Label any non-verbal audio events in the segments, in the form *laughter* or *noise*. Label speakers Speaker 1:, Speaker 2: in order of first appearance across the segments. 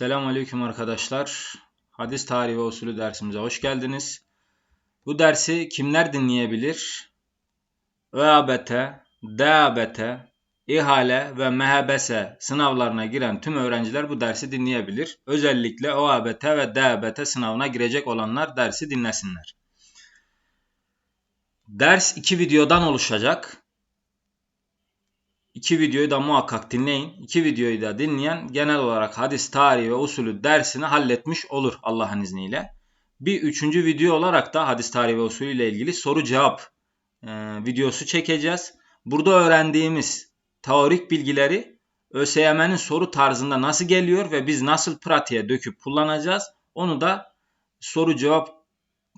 Speaker 1: Selamünaleyküm arkadaşlar. Hadis tarihi ve usulü dersimize hoş geldiniz. Bu dersi kimler dinleyebilir? ÖABT, DABT, İhale ve MHBS sınavlarına giren tüm öğrenciler bu dersi dinleyebilir. Özellikle ÖABT ve DABT sınavına girecek olanlar dersi dinlesinler. Ders iki videodan oluşacak. İki videoyu da muhakkak dinleyin. İki videoyu da dinleyen genel olarak hadis tarihi ve usulü dersini halletmiş olur Allah'ın izniyle. Bir üçüncü video olarak da hadis tarihi ve usulü ile ilgili soru cevap e, videosu çekeceğiz. Burada öğrendiğimiz teorik bilgileri ÖSYM'nin soru tarzında nasıl geliyor ve biz nasıl pratiğe döküp kullanacağız onu da soru cevap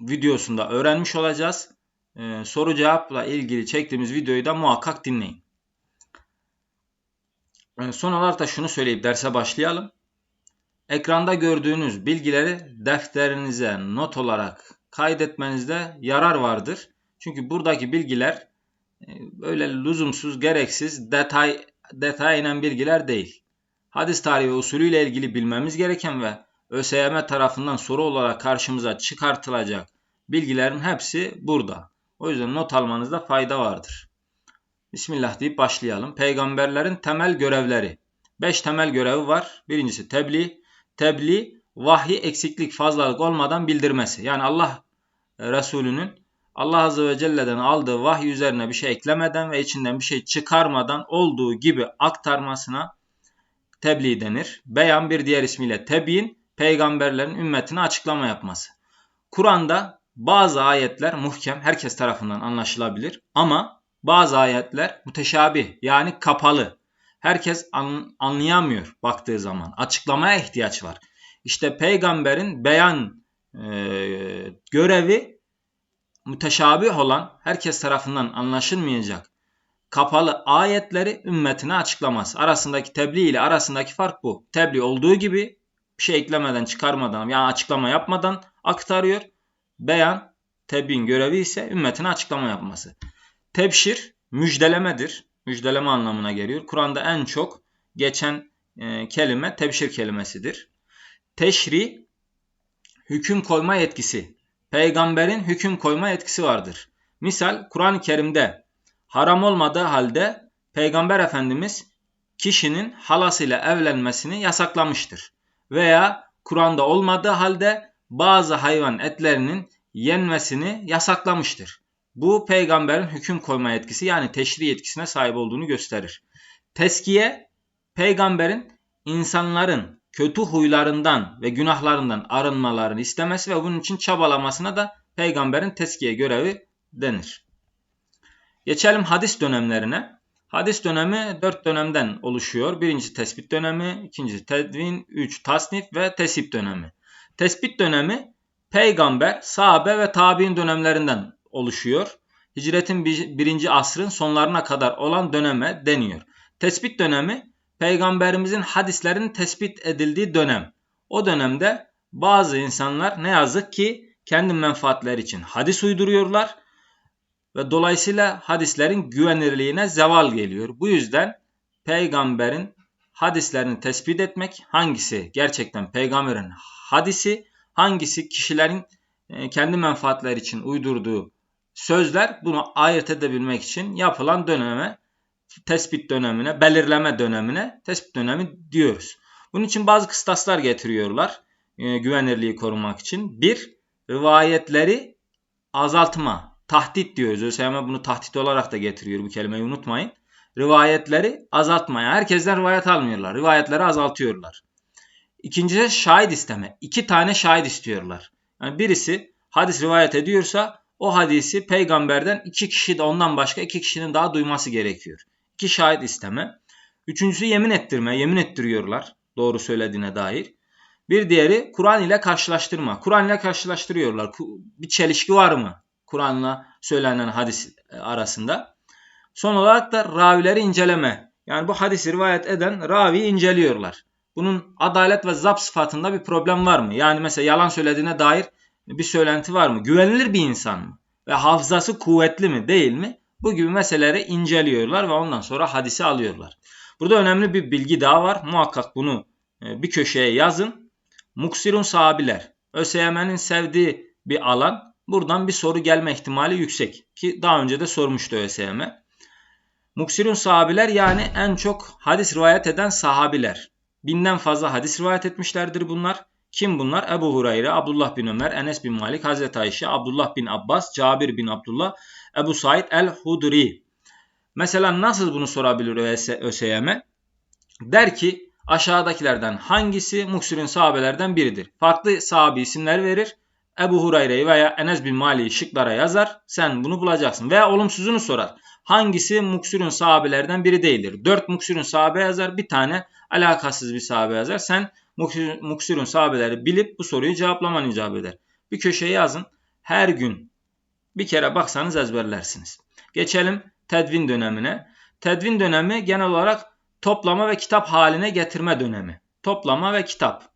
Speaker 1: videosunda öğrenmiş olacağız. E, soru cevapla ilgili çektiğimiz videoyu da muhakkak dinleyin. Son olarak da şunu söyleyip derse başlayalım. Ekranda gördüğünüz bilgileri defterinize not olarak kaydetmenizde yarar vardır. Çünkü buradaki bilgiler e, böyle lüzumsuz, gereksiz, detay detaya inen bilgiler değil. Hadis tarihi ve usulüyle ilgili bilmemiz gereken ve ÖSYM tarafından soru olarak karşımıza çıkartılacak bilgilerin hepsi burada. O yüzden not almanızda fayda vardır. Bismillah deyip başlayalım. Peygamberlerin temel görevleri. Beş temel görevi var. Birincisi tebliğ. Tebliğ vahyi eksiklik fazlalık olmadan bildirmesi. Yani Allah Resulü'nün Allah Azze ve Celle'den aldığı vahiy üzerine bir şey eklemeden ve içinden bir şey çıkarmadan olduğu gibi aktarmasına tebliğ denir. Beyan bir diğer ismiyle tebiyin, peygamberlerin ümmetine açıklama yapması. Kur'an'da bazı ayetler muhkem, herkes tarafından anlaşılabilir ama bazı ayetler müteşabih yani kapalı. Herkes an, anlayamıyor baktığı zaman. Açıklamaya ihtiyaç var. İşte peygamberin beyan e, görevi müteşabih olan, herkes tarafından anlaşılmayacak kapalı ayetleri ümmetine açıklaması. Arasındaki tebliğ ile arasındaki fark bu. Tebliğ olduğu gibi bir şey eklemeden, çıkarmadan yani açıklama yapmadan aktarıyor. Beyan, tebliğin görevi ise ümmetine açıklama yapması. Tebşir müjdelemedir. Müjdeleme anlamına geliyor. Kur'an'da en çok geçen e, kelime tebşir kelimesidir. Teşri hüküm koyma yetkisi. Peygamberin hüküm koyma yetkisi vardır. Misal Kur'an-ı Kerim'de haram olmadığı halde Peygamber Efendimiz kişinin halasıyla evlenmesini yasaklamıştır. Veya Kur'an'da olmadığı halde bazı hayvan etlerinin yenmesini yasaklamıştır. Bu peygamberin hüküm koyma yetkisi yani teşri yetkisine sahip olduğunu gösterir. Teskiye peygamberin insanların kötü huylarından ve günahlarından arınmalarını istemesi ve bunun için çabalamasına da peygamberin teskiye görevi denir. Geçelim hadis dönemlerine. Hadis dönemi dört dönemden oluşuyor. Birinci tespit dönemi, ikinci tedvin, üç tasnif ve tesip dönemi. Tespit dönemi peygamber, sahabe ve tabi'in dönemlerinden oluşuyor. Hicretin birinci asrın sonlarına kadar olan döneme deniyor. Tespit dönemi peygamberimizin hadislerinin tespit edildiği dönem. O dönemde bazı insanlar ne yazık ki kendi menfaatleri için hadis uyduruyorlar ve dolayısıyla hadislerin güvenilirliğine zeval geliyor. Bu yüzden peygamberin hadislerini tespit etmek hangisi gerçekten peygamberin hadisi, hangisi kişilerin e, kendi menfaatleri için uydurduğu sözler bunu ayırt edebilmek için yapılan döneme, tespit dönemine, belirleme dönemine tespit dönemi diyoruz. Bunun için bazı kıstaslar getiriyorlar e, güvenirliği korumak için. Bir, rivayetleri azaltma, tahdit diyoruz. ÖSYM bunu tahdit olarak da getiriyor bu kelimeyi unutmayın. Rivayetleri azaltmaya. Herkesten rivayet almıyorlar. Rivayetleri azaltıyorlar. İkincisi şahit isteme. İki tane şahit istiyorlar. Yani birisi hadis rivayet ediyorsa o hadisi peygamberden iki kişi de ondan başka iki kişinin daha duyması gerekiyor. İki şahit isteme. Üçüncüsü yemin ettirme. Yemin ettiriyorlar doğru söylediğine dair. Bir diğeri Kur'an ile karşılaştırma. Kur'an ile karşılaştırıyorlar. Bir çelişki var mı? Kur'an'la söylenen hadis e, arasında. Son olarak da ravileri inceleme. Yani bu hadisi rivayet eden raviyi inceliyorlar. Bunun adalet ve zap sıfatında bir problem var mı? Yani mesela yalan söylediğine dair bir söylenti var mı? Güvenilir bir insan mı? Ve hafızası kuvvetli mi değil mi? Bu gibi meseleleri inceliyorlar ve ondan sonra hadisi alıyorlar. Burada önemli bir bilgi daha var. Muhakkak bunu e, bir köşeye yazın. Muksirun sahabiler. ÖSYM'nin sevdiği bir alan. Buradan bir soru gelme ihtimali yüksek. Ki daha önce de sormuştu ÖSYM. Muksirun sahabiler yani en çok hadis rivayet eden sahabiler. Binden fazla hadis rivayet etmişlerdir bunlar. Kim bunlar? Ebu Hureyre, Abdullah bin Ömer, Enes bin Malik, Hazreti Ayşe, Abdullah bin Abbas, Cabir bin Abdullah, Ebu Said el-Hudri. Mesela nasıl bunu sorabilir ÖSYM? Der ki aşağıdakilerden hangisi Muksir'in sahabelerden biridir? Farklı sahabi isimler verir. Ebu Hureyre'yi veya Enes bin Malik'i şıklara yazar. Sen bunu bulacaksın. Veya olumsuzunu sorar. Hangisi Muksir'in sahabelerden biri değildir? Dört Muksir'in sahabe yazar. Bir tane alakasız bir sahabe yazar. Sen Muksir'in sahabeleri bilip bu soruyu cevaplaman icap eder. Bir köşeye yazın. Her gün bir kere baksanız ezberlersiniz. Geçelim tedvin dönemine. Tedvin dönemi genel olarak toplama ve kitap haline getirme dönemi. Toplama ve kitap.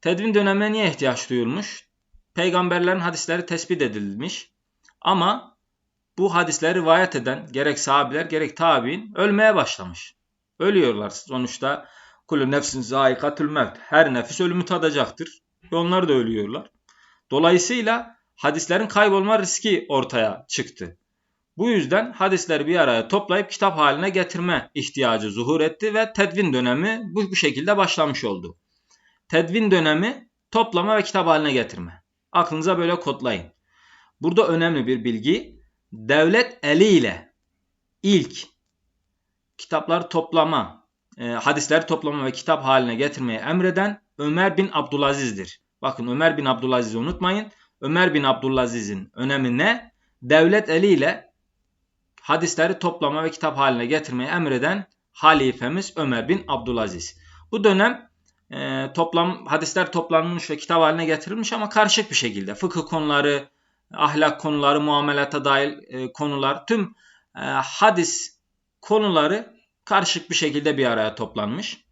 Speaker 1: Tedvin dönemine niye ihtiyaç duyulmuş? Peygamberlerin hadisleri tespit edilmiş. Ama bu hadisleri rivayet eden gerek sahabiler gerek tabi'in ölmeye başlamış. Ölüyorlar sonuçta. Kulü nefsin zaikatül mevt. Her nefis ölümü tadacaktır. Ve onlar da ölüyorlar. Dolayısıyla hadislerin kaybolma riski ortaya çıktı. Bu yüzden hadisleri bir araya toplayıp kitap haline getirme ihtiyacı zuhur etti ve tedvin dönemi bu şekilde başlamış oldu. Tedvin dönemi toplama ve kitap haline getirme. Aklınıza böyle kodlayın. Burada önemli bir bilgi. Devlet eliyle ilk kitapları toplama, e, hadisleri toplama ve kitap haline getirmeyi emreden Ömer bin Abdülaziz'dir. Bakın Ömer bin Abdülaziz'i unutmayın. Ömer bin Abdülaziz'in önemi ne? Devlet eliyle hadisleri toplama ve kitap haline getirmeyi emreden halifemiz Ömer bin Abdülaziz. Bu dönem e, toplam hadisler toplanmış ve kitap haline getirilmiş ama karışık bir şekilde. Fıkıh konuları, ahlak konuları, muamelata dair e, konular, tüm e, hadis konuları karışık bir şekilde bir araya toplanmış.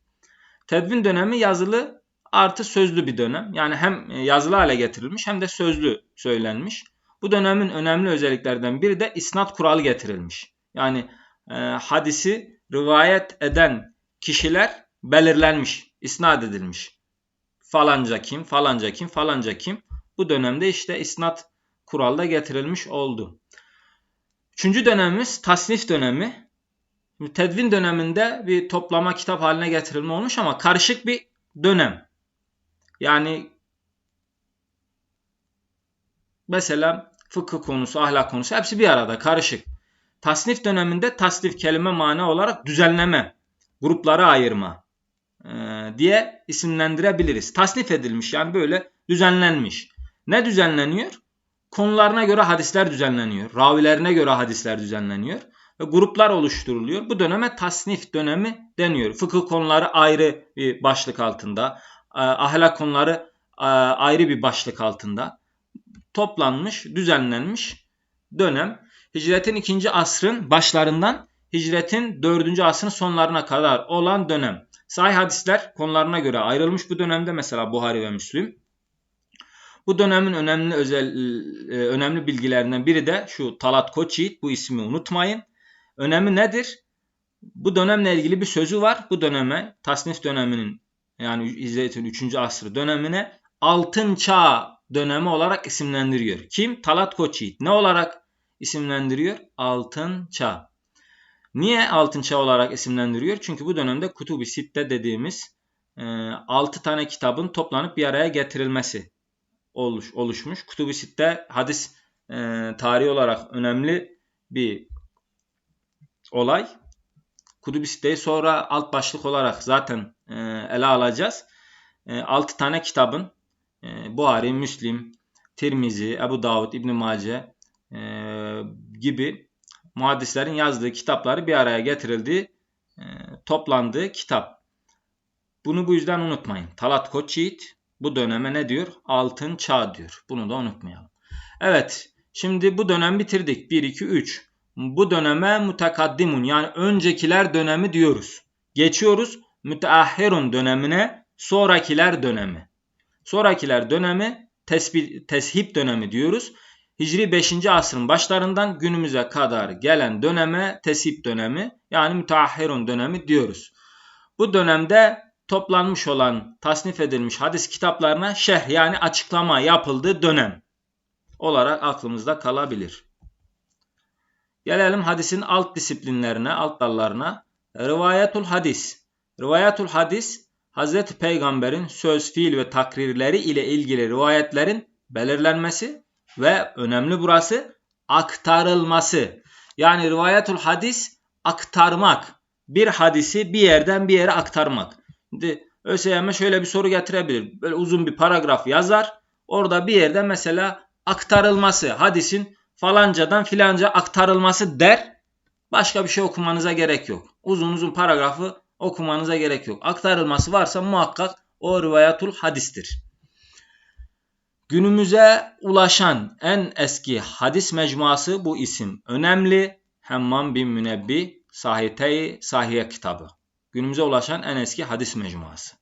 Speaker 1: Tedvin dönemi yazılı artı sözlü bir dönem. Yani hem yazılı hale getirilmiş hem de sözlü söylenmiş. Bu dönemin önemli özelliklerden biri de isnat kuralı getirilmiş. Yani e, hadisi rivayet eden kişiler belirlenmiş, isnat edilmiş. Falanca kim, falanca kim, falanca kim. Bu dönemde işte isnat kuralı da getirilmiş oldu. Üçüncü dönemimiz tasnif dönemi. Tedvin döneminde bir toplama kitap haline getirilme olmuş ama karışık bir dönem. Yani Mesela fıkıh konusu, ahlak konusu hepsi bir arada karışık. Tasnif döneminde tasnif kelime mana olarak düzenleme, gruplara ayırma e, diye isimlendirebiliriz. Tasnif edilmiş yani böyle düzenlenmiş. Ne düzenleniyor? Konularına göre hadisler düzenleniyor. Ravilerine göre hadisler düzenleniyor. Gruplar oluşturuluyor. Bu döneme tasnif dönemi deniyor. Fıkıh konuları ayrı bir başlık altında. E, ahlak konuları e, ayrı bir başlık altında toplanmış, düzenlenmiş dönem. Hicretin ikinci asrın başlarından hicretin dördüncü asrın sonlarına kadar olan dönem. Sahih hadisler konularına göre ayrılmış bu dönemde mesela Buhari ve Müslim. Bu dönemin önemli özel e, önemli bilgilerinden biri de şu Talat Koçyiğit bu ismi unutmayın. Önemi nedir? Bu dönemle ilgili bir sözü var. Bu döneme tasnif döneminin yani Hicretin 3. asrı dönemine altın çağ dönemi olarak isimlendiriyor. Kim? Talat Koçyiğit. Ne olarak isimlendiriyor? Altın Çağ. Niye Altın Çağ olarak isimlendiriyor? Çünkü bu dönemde Kutubi Sitte dediğimiz e, 6 tane kitabın toplanıp bir araya getirilmesi oluş, oluşmuş. Kutubi Sitte hadis e, tarihi olarak önemli bir olay. Sitte'yi sonra alt başlık olarak zaten e, ele alacağız. E, 6 tane kitabın e, Buhari, Müslim, Tirmizi, Ebu Davud, İbn Mace e, gibi muhaddislerin yazdığı kitapları bir araya getirildiği, e, toplandığı kitap. Bunu bu yüzden unutmayın. Talat Koçyiğit bu döneme ne diyor? Altın çağ diyor. Bunu da unutmayalım. Evet. Şimdi bu dönem bitirdik. 1, 2, 3. Bu döneme mutakaddimun yani öncekiler dönemi diyoruz. Geçiyoruz müteahhirun dönemine sonrakiler dönemi. Sonrakiler dönemi tesbih, teship dönemi diyoruz. Hicri 5. asrın başlarından günümüze kadar gelen döneme teship dönemi yani müteahhirun dönemi diyoruz. Bu dönemde toplanmış olan, tasnif edilmiş hadis kitaplarına şerh yani açıklama yapıldığı dönem olarak aklımızda kalabilir. Gelelim hadisin alt disiplinlerine, alt dallarına. Rivayetul hadis. Rivayetul hadis, Hazreti Peygamber'in söz, fiil ve takrirleri ile ilgili rivayetlerin belirlenmesi ve önemli burası aktarılması. Yani rivayetul hadis aktarmak. Bir hadisi bir yerden bir yere aktarmak. Şimdi ÖSYM şöyle bir soru getirebilir. Böyle uzun bir paragraf yazar. Orada bir yerde mesela aktarılması, hadisin falancadan filanca aktarılması der. Başka bir şey okumanıza gerek yok. Uzun uzun paragrafı okumanıza gerek yok. Aktarılması varsa muhakkak o rivayatul hadistir. Günümüze ulaşan en eski hadis mecmuası bu isim. Önemli Hemmam bin Münebbi Sahite-i Sahiye kitabı. Günümüze ulaşan en eski hadis mecmuası.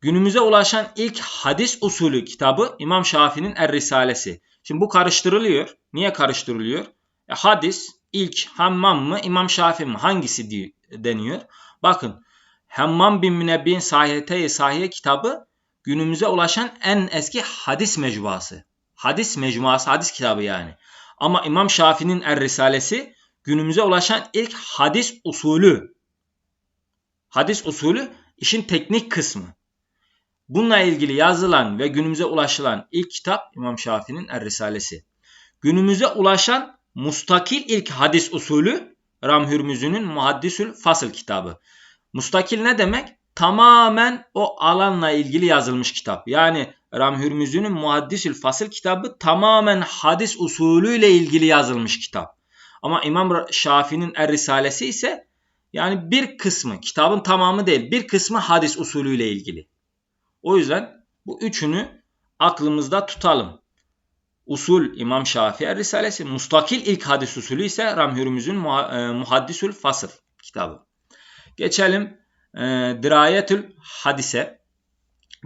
Speaker 1: Günümüze ulaşan ilk hadis usulü kitabı İmam Şafii'nin Er Risalesi. Şimdi bu karıştırılıyor. Niye karıştırılıyor? E, hadis ilk Hammam mı İmam Şafii mi hangisi diye deniyor. Bakın Hammam bin Münebbi'nin Sahihete-i Sahiye kitabı günümüze ulaşan en eski hadis mecmuası. Hadis mecmuası, hadis kitabı yani. Ama İmam Şafii'nin Er Risalesi günümüze ulaşan ilk hadis usulü. Hadis usulü işin teknik kısmı. Bununla ilgili yazılan ve günümüze ulaşılan ilk kitap İmam Şafii'nin Er Risalesi. Günümüze ulaşan mustakil ilk hadis usulü Ram Hürmüzü'nün Muhaddisül Fasıl kitabı. Mustakil ne demek? Tamamen o alanla ilgili yazılmış kitap. Yani Ram Hürmüzü'nün Muhaddisül Fasıl kitabı tamamen hadis usulüyle ilgili yazılmış kitap. Ama İmam Şafii'nin Er Risalesi ise yani bir kısmı, kitabın tamamı değil, bir kısmı hadis usulüyle ilgili. O yüzden bu üçünü aklımızda tutalım. Usul İmam Şafii Risalesi, mustakil ilk hadis usulü ise Ramhürmüz'ün e, Muhaddisül Fasıl kitabı. Geçelim e, dirayetül hadise.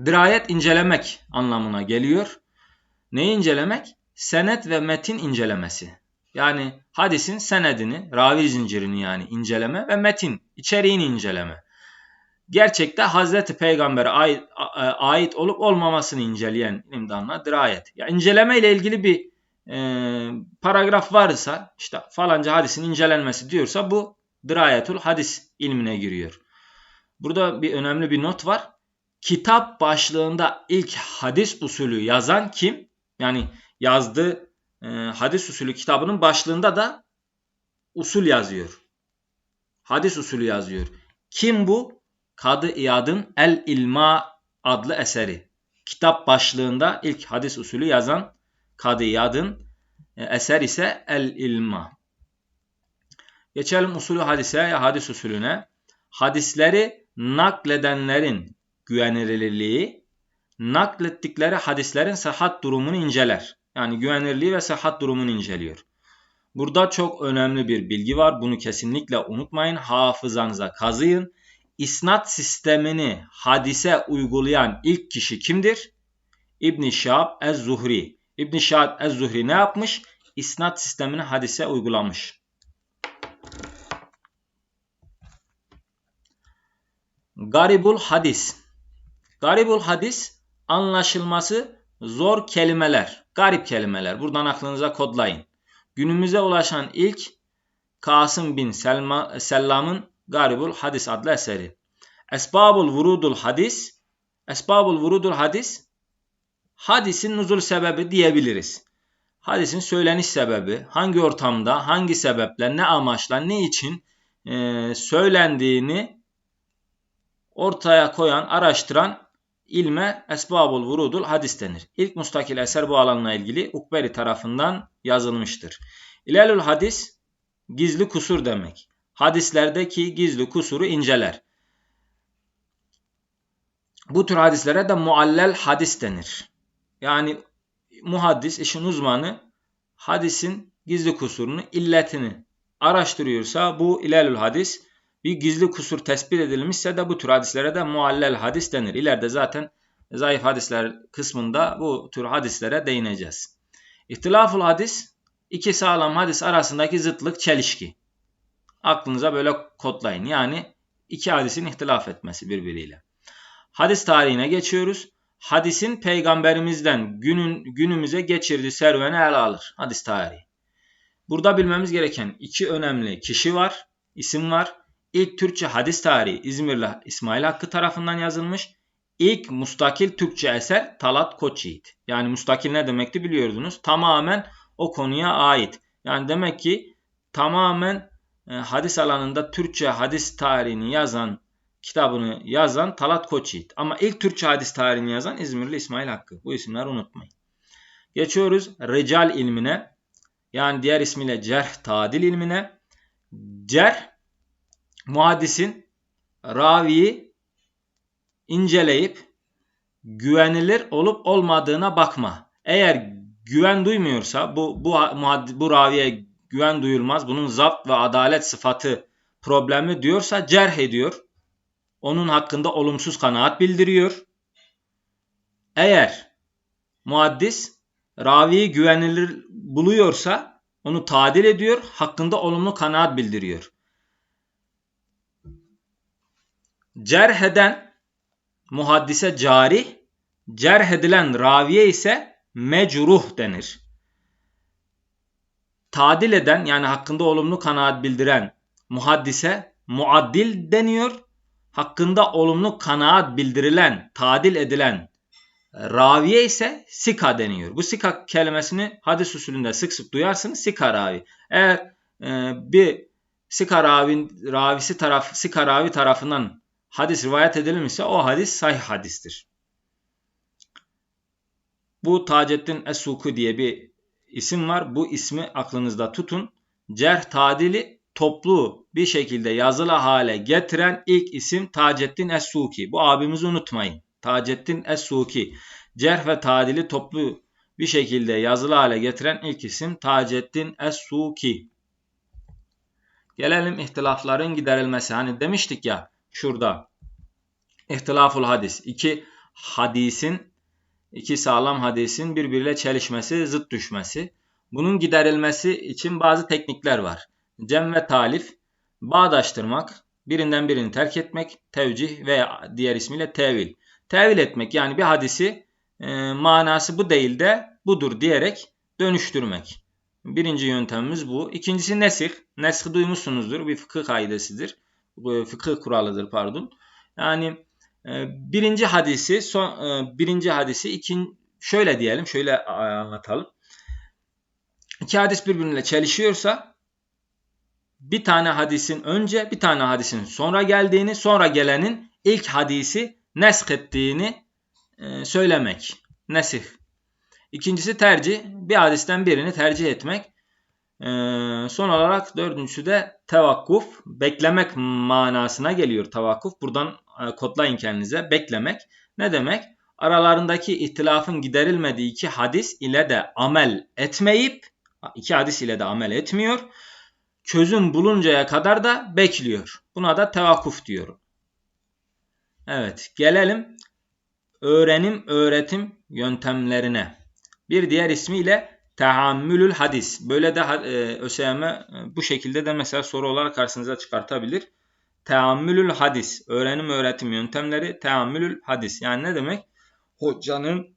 Speaker 1: Dirayet incelemek anlamına geliyor. Neyi incelemek? Senet ve metin incelemesi. Yani hadisin senedini, ravi zincirini yani inceleme ve metin, içeriğini inceleme gerçekte Hazreti Peygamber'e ait, ait olup olmamasını inceleyen ilim dirayet. Ya inceleme ile ilgili bir e, paragraf varsa işte falanca hadisin incelenmesi diyorsa bu dirayetul hadis ilmine giriyor. Burada bir önemli bir not var. Kitap başlığında ilk hadis usulü yazan kim? Yani yazdığı e, hadis usulü kitabının başlığında da usul yazıyor. Hadis usulü yazıyor. Kim bu? Kadı İyad'ın El İlma adlı eseri. Kitap başlığında ilk hadis usulü yazan Kadı İyad'ın e, eser ise El İlma. Geçelim usulü hadise ya hadis usulüne. Hadisleri nakledenlerin güvenilirliği, naklettikleri hadislerin sıhhat durumunu inceler. Yani güvenilirliği ve sıhhat durumunu inceliyor. Burada çok önemli bir bilgi var. Bunu kesinlikle unutmayın. Hafızanıza kazıyın isnat sistemini hadise uygulayan ilk kişi kimdir? İbn Şahab ez-Zuhri. İbn Şahab ez-Zuhri ne yapmış? İsnat sistemini hadise uygulamış. Garibul hadis. Garibul hadis anlaşılması zor kelimeler, garip kelimeler. Buradan aklınıza kodlayın. Günümüze ulaşan ilk Kasım bin Selma, Sellam'ın Garibul Hadis adlı eseri. Esbabul Vurudul Hadis Esbabul Vurudul Hadis hadisin nuzul sebebi diyebiliriz. Hadisin söyleniş sebebi, hangi ortamda, hangi sebeple, ne amaçla, ne için e, söylendiğini ortaya koyan, araştıran ilme Esbabul Vurudul Hadis denir. İlk mustakil eser bu alanla ilgili Ukberi tarafından yazılmıştır. İlelül Hadis gizli kusur demek hadislerdeki gizli kusuru inceler. Bu tür hadislere de muallel hadis denir. Yani muhaddis, işin uzmanı hadisin gizli kusurunu, illetini araştırıyorsa bu ilelül hadis bir gizli kusur tespit edilmişse de bu tür hadislere de muallel hadis denir. İleride zaten zayıf hadisler kısmında bu tür hadislere değineceğiz. İhtilaful hadis iki sağlam hadis arasındaki zıtlık çelişki aklınıza böyle kodlayın. Yani iki hadisin ihtilaf etmesi birbiriyle. Hadis tarihine geçiyoruz. Hadisin peygamberimizden günün günümüze geçirdiği serüveni ele alır. Hadis tarihi. Burada bilmemiz gereken iki önemli kişi var, isim var. İlk Türkçe hadis tarihi İzmirli İsmail Hakkı tarafından yazılmış. İlk mustakil Türkçe eser Talat Koçyiğit. Yani mustakil ne demekti biliyordunuz. Tamamen o konuya ait. Yani demek ki tamamen hadis alanında Türkçe hadis tarihini yazan, kitabını yazan Talat Koçyiğit. Ama ilk Türkçe hadis tarihini yazan İzmirli İsmail Hakkı. Bu isimleri unutmayın. Geçiyoruz Recal ilmine. Yani diğer ismiyle cerh tadil ilmine. Cerh muhaddisin raviyi inceleyip güvenilir olup olmadığına bakma. Eğer güven duymuyorsa bu bu bu raviye güven duyulmaz. Bunun zapt ve adalet sıfatı problemi diyorsa cerh ediyor. Onun hakkında olumsuz kanaat bildiriyor. Eğer muaddis raviyi güvenilir buluyorsa onu tadil ediyor, hakkında olumlu kanaat bildiriyor. Cerheden muhaddise cari, cerh edilen raviye ise mecruh denir. Tadil eden yani hakkında olumlu kanaat bildiren muhaddise muaddil deniyor. Hakkında olumlu kanaat bildirilen, tadil edilen raviye ise sika deniyor. Bu sika kelimesini hadis usulünde sık sık duyarsınız. Sika ravi. Eğer e, bir sika ravi, ravisi taraf, sika ravi tarafından hadis rivayet edilmişse o hadis sahih hadistir. Bu Taceddin Es-Suku diye bir isim var. Bu ismi aklınızda tutun. Cerh tadili toplu bir şekilde yazılı hale getiren ilk isim Taceddin Es-Suki. Bu abimizi unutmayın. Taceddin Es-Suki. Cerh ve tadili toplu bir şekilde yazılı hale getiren ilk isim Taceddin Es-Suki. Gelelim ihtilafların giderilmesi. Hani demiştik ya şurada. İhtilaful hadis. İki hadisin, iki sağlam hadisin birbiriyle çelişmesi, zıt düşmesi. Bunun giderilmesi için bazı teknikler var. Cem ve talif, bağdaştırmak, birinden birini terk etmek, tevcih veya diğer ismiyle tevil. Tevil etmek yani bir hadisi e, manası bu değil de budur diyerek dönüştürmek. Birinci yöntemimiz bu. İkincisi nesih. Nesih duymuşsunuzdur. Bir fıkıh kaidesidir. Fıkıh kuralıdır pardon. Yani e, birinci hadisi son e, birinci hadisi ikin şöyle diyelim, şöyle anlatalım. İki hadis birbirine çelişiyorsa bir tane hadisin önce bir tane hadisin sonra geldiğini, sonra gelenin ilk hadisi nesk ettiğini e, söylemek. Nesih. İkincisi tercih. Bir hadisten birini tercih etmek. E, son olarak dördüncüsü de tevakkuf. Beklemek manasına geliyor tevakkuf. Buradan e, kodlayın kendinize. Beklemek. Ne demek? Aralarındaki ihtilafın giderilmediği iki hadis ile de amel etmeyip iki hadis ile de amel etmiyor. Çözüm buluncaya kadar da bekliyor. Buna da tevakkuf diyorum. Evet gelelim öğrenim öğretim yöntemlerine. Bir diğer ismiyle tahammülül hadis. Böyle de e, ÖSYM e, bu şekilde de mesela soru olarak karşınıza çıkartabilir. Teammülül hadis. Öğrenim öğretim yöntemleri teammülül hadis. Yani ne demek? Hocanın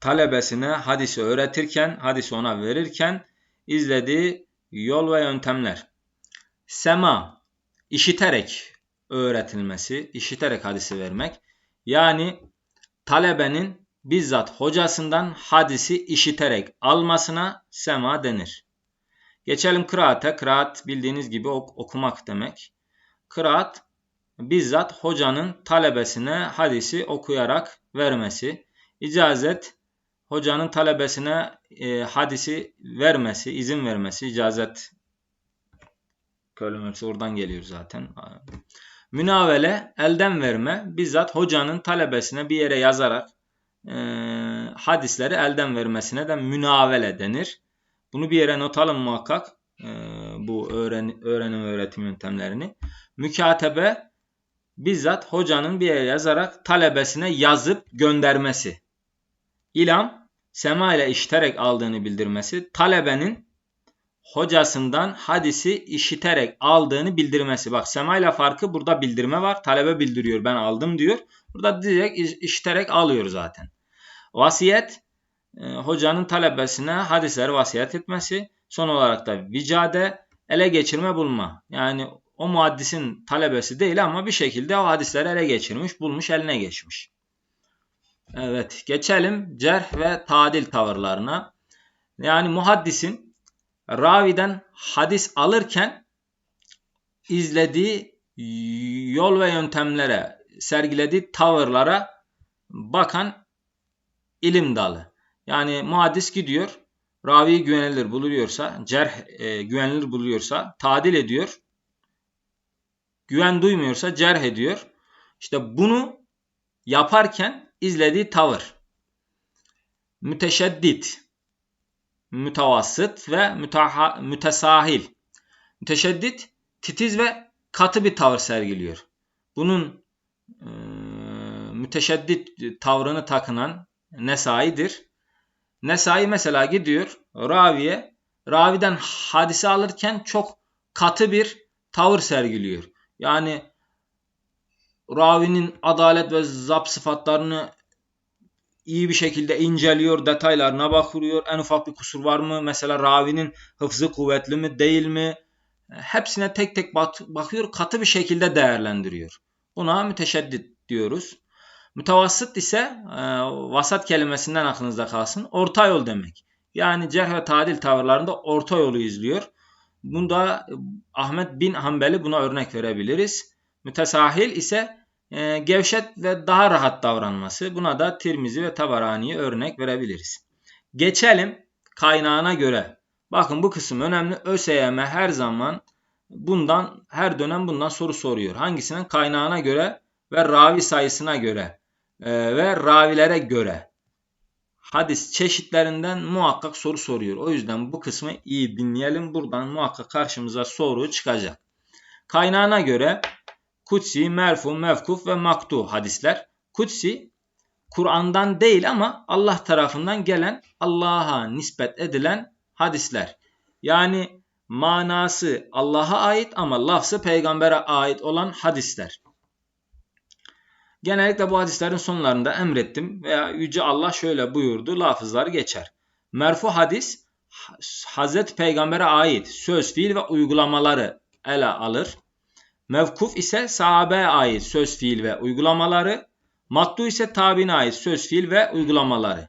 Speaker 1: talebesine hadisi öğretirken, hadisi ona verirken izlediği yol ve yöntemler. Sema, işiterek öğretilmesi, işiterek hadisi vermek. Yani talebenin bizzat hocasından hadisi işiterek almasına sema denir. Geçelim kıraate. Kıraat bildiğiniz gibi ok okumak demek. Kıraat bizzat hocanın talebesine hadisi okuyarak vermesi. İcazet hocanın talebesine e, hadisi vermesi, izin vermesi, icazet kelimesi oradan geliyor zaten. Münavele elden verme bizzat hocanın talebesine bir yere yazarak e, hadisleri elden vermesine de münavele denir. Bunu bir yere not alın muhakkak e, bu öğren, öğrenim öğretim yöntemlerini. Mükatebe bizzat hocanın bir yere yazarak talebesine yazıp göndermesi. İlam sema ile işterek aldığını bildirmesi. Talebenin hocasından hadisi işiterek aldığını bildirmesi. Bak sema ile farkı burada bildirme var. Talebe bildiriyor ben aldım diyor. Burada direkt işiterek alıyor zaten. Vasiyet e, hocanın talebesine hadisleri vasiyet etmesi. Son olarak da vicade ele geçirme bulma. Yani o muhaddisin talebesi değil ama bir şekilde o hadisleri ele geçirmiş, bulmuş, eline geçmiş. Evet, geçelim cerh ve tadil tavırlarına. Yani muhaddisin raviden hadis alırken izlediği yol ve yöntemlere, sergilediği tavırlara bakan ilim dalı. Yani muhaddis gidiyor, ravi güvenilir buluyorsa, cerh e, güvenilir buluyorsa tadil ediyor. Güven duymuyorsa cerh ediyor. İşte bunu yaparken izlediği tavır. Müteşeddit, mütevassıt ve müteha, mütesahil. Müteşeddit titiz ve katı bir tavır sergiliyor. Bunun e, müteşeddit tavrını takınan Nesai'dir. Nesai mesela gidiyor raviye raviden hadise alırken çok katı bir tavır sergiliyor. Yani ravinin adalet ve zap sıfatlarını iyi bir şekilde inceliyor, detaylarına bakıyor. En ufak bir kusur var mı? Mesela ravinin hıfzı kuvvetli mi, değil mi? Hepsine tek tek bakıyor, katı bir şekilde değerlendiriyor. Buna müteşeddit diyoruz. Mütevassıt ise e, vasat kelimesinden aklınızda kalsın. Orta yol demek. Yani cerh ve tadil tavırlarında orta yolu izliyor. Bunda Ahmet bin Hanbeli buna örnek verebiliriz. Mütesahil ise e, gevşet ve daha rahat davranması. Buna da Tirmizi ve Tabarani'ye örnek verebiliriz. Geçelim kaynağına göre. Bakın bu kısım önemli. ÖSYM her zaman bundan her dönem bundan soru soruyor. Hangisinin kaynağına göre ve ravi sayısına göre e, ve ravilere göre hadis çeşitlerinden muhakkak soru soruyor. O yüzden bu kısmı iyi dinleyelim. Buradan muhakkak karşımıza soru çıkacak. Kaynağına göre Kutsi, merfu, mevkuf ve maktu hadisler. Kutsi Kur'an'dan değil ama Allah tarafından gelen Allah'a nispet edilen hadisler. Yani manası Allah'a ait ama lafzı peygambere ait olan hadisler. Genellikle bu hadislerin sonlarında emrettim veya Yüce Allah şöyle buyurdu lafızlar geçer. Merfu hadis Hazreti Peygamber'e ait söz, fiil ve uygulamaları ele alır. Mevkuf ise sahabeye ait söz, fiil ve uygulamaları. Mattu ise tabiine ait söz, fiil ve uygulamaları.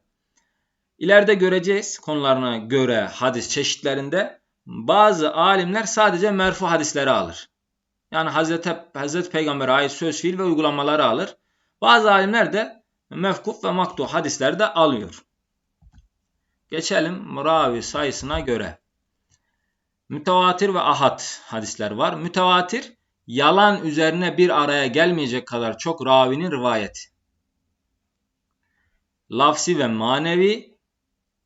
Speaker 1: İleride göreceğiz konularına göre hadis çeşitlerinde bazı alimler sadece merfu hadisleri alır. Yani Hazreti, Hazreti Peygamber'e ait söz, fiil ve uygulamaları alır. Bazı alimler de mevkuf ve maktu hadisleri de alıyor. Geçelim ravi sayısına göre. Mütevatir ve ahad hadisler var. Mütevatir yalan üzerine bir araya gelmeyecek kadar çok ravinin rivayeti. Lafsi ve manevi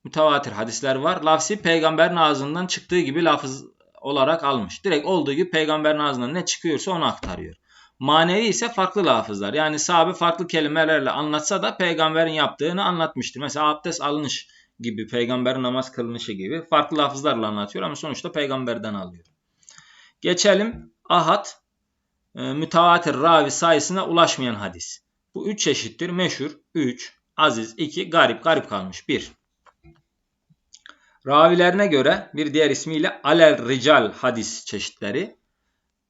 Speaker 1: mütevatir hadisler var. Lafsi peygamberin ağzından çıktığı gibi lafız olarak almış. Direkt olduğu gibi peygamberin ağzından ne çıkıyorsa onu aktarıyor. Manevi ise farklı lafızlar. Yani sahabe farklı kelimelerle anlatsa da peygamberin yaptığını anlatmıştır. Mesela abdest alınış gibi, peygamberin namaz kılınışı gibi farklı lafızlarla anlatıyor ama sonuçta peygamberden alıyor. Geçelim ahad, e, mütevatir ravi sayısına ulaşmayan hadis. Bu üç çeşittir. Meşhur 3, aziz 2, garip. Garip kalmış 1. Ravilerine göre bir diğer ismiyle alel rical hadis çeşitleri.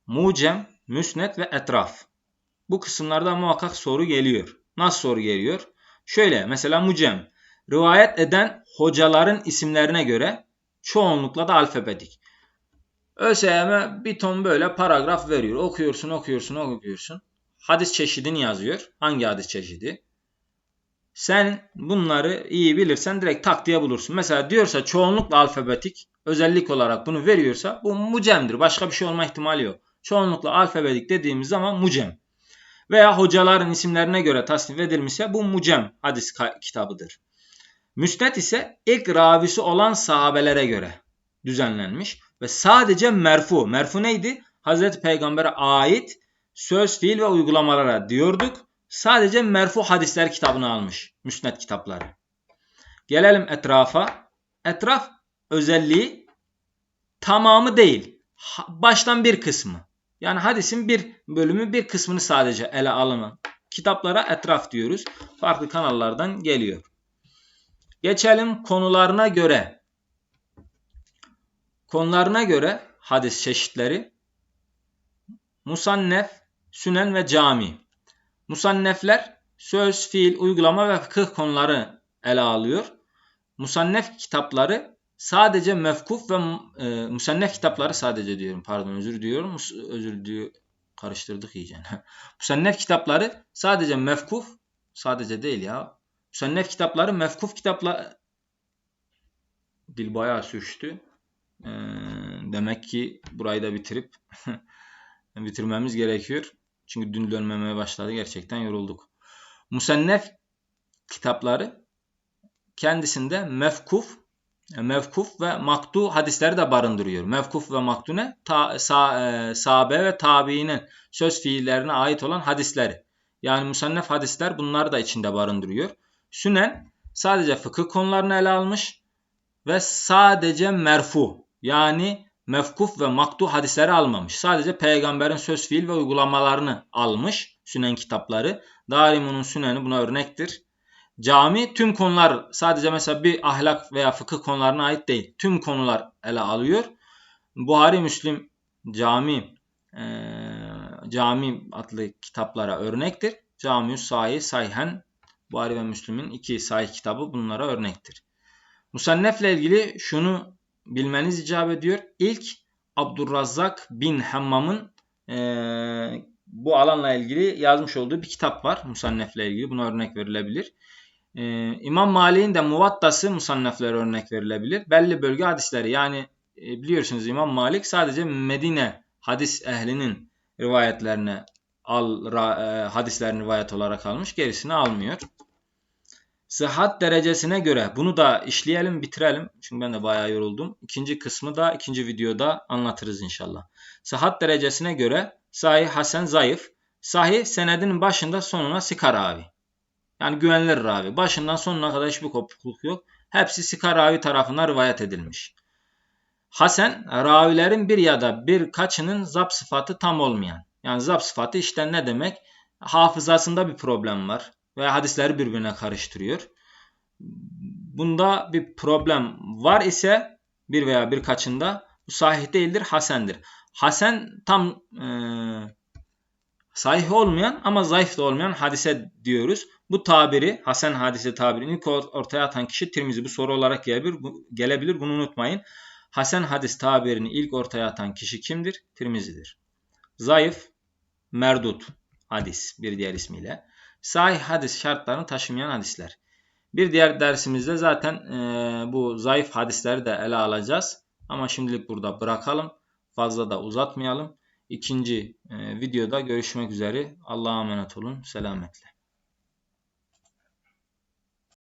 Speaker 1: Mucem, müsnet ve etraf. Bu kısımlarda muhakkak soru geliyor. Nasıl soru geliyor? Şöyle mesela mucem. Rivayet eden hocaların isimlerine göre çoğunlukla da alfabetik. ÖSYM bir ton böyle paragraf veriyor. Okuyorsun, okuyorsun, okuyorsun. Hadis çeşidini yazıyor. Hangi hadis çeşidi? Sen bunları iyi bilirsen direkt tak diye bulursun. Mesela diyorsa çoğunlukla alfabetik özellik olarak bunu veriyorsa bu mucemdir. Başka bir şey olma ihtimali yok çoğunlukla alfabetik dediğimiz zaman mucem. Veya hocaların isimlerine göre tasnif edilmişse bu mucem hadis kitabıdır. Müsnet ise ilk ravisi olan sahabelere göre düzenlenmiş ve sadece merfu. Merfu neydi? Hazreti Peygamber'e ait söz, fiil ve uygulamalara diyorduk. Sadece merfu hadisler kitabını almış. Müsnet kitapları. Gelelim etrafa. Etraf özelliği tamamı değil. Baştan bir kısmı. Yani hadisin bir bölümü bir kısmını sadece ele alınan kitaplara etraf diyoruz. Farklı kanallardan geliyor. Geçelim konularına göre. Konularına göre hadis çeşitleri Musannef, Sünen ve Cami. Musannefler söz, fiil, uygulama ve fıkıh konuları ele alıyor. Musannef kitapları sadece mevkuf ve e, musannef kitapları sadece diyorum pardon özür diliyorum Mus- özür diyor karıştırdık iyice. *laughs* musannef kitapları sadece mevkuf sadece değil ya. Musannef kitapları mevkuf kitaplar dil bayağı sürçtü. Ee, demek ki burayı da bitirip *laughs* bitirmemiz gerekiyor. Çünkü dün dönmemeye başladı. Gerçekten yorulduk. Musennef kitapları kendisinde mevkuf, mevkuf ve maktu hadisleri de barındırıyor. Mevkuf ve maktu ne? Ta, sa, e, sahabe ve tabiinin söz fiillerine ait olan hadisleri. Yani musannef hadisler bunları da içinde barındırıyor. Sünen sadece fıkıh konularını ele almış ve sadece merfu yani mevkuf ve maktu hadisleri almamış. Sadece peygamberin söz fiil ve uygulamalarını almış Sünen kitapları. Darimun'un Süneni buna örnektir. Cami tüm konular sadece mesela bir ahlak veya fıkıh konularına ait değil. Tüm konular ele alıyor. Buhari Müslim Cami e, Cami adlı kitaplara örnektir. Camiü Sahih Sayhen Buhari ve Müslim'in iki sahih kitabı bunlara örnektir. Musannefle ilgili şunu bilmeniz icap ediyor. İlk Abdurrazzak bin Hammam'ın e, bu alanla ilgili yazmış olduğu bir kitap var. Musannefle ilgili buna örnek verilebilir. E, İmam Malik'in de Muvattası Musanneflere örnek verilebilir. Belli bölge hadisleri yani e, biliyorsunuz İmam Malik sadece Medine hadis ehlinin rivayetlerine al, ra, e, hadislerini rivayet olarak almış. Gerisini almıyor. Sıhhat derecesine göre bunu da işleyelim bitirelim. Çünkü ben de bayağı yoruldum. İkinci kısmı da ikinci videoda anlatırız inşallah. Sıhhat derecesine göre sahih, hasen, zayıf. Sahih senedin başında sonuna sikar ravi. Yani güvenilir ravi. Başından sonuna kadar hiçbir kopukluk yok. Hepsi sikar ravi tarafından rivayet edilmiş. Hasen ravilerin bir ya da birkaçının zap sıfatı tam olmayan. Yani zap sıfatı işte ne demek? Hafızasında bir problem var veya hadisleri birbirine karıştırıyor. Bunda bir problem var ise bir veya birkaçında bu sahih değildir, hasendir. Hasen tam e, sahih olmayan ama zayıf da olmayan hadise diyoruz. Bu tabiri, Hasan hadise tabirini ortaya atan kişi Tirmizi. Bu soru olarak gelebilir, gelebilir bunu unutmayın. Hasan hadis tabirini ilk ortaya atan kişi kimdir? Tirmizi'dir. Zayıf, merdut hadis bir diğer ismiyle sahih hadis şartlarını taşımayan hadisler. Bir diğer dersimizde zaten e, bu zayıf hadisleri de ele alacağız. Ama şimdilik burada bırakalım. Fazla da uzatmayalım. İkinci e, videoda görüşmek üzere. Allah'a emanet olun. Selametle.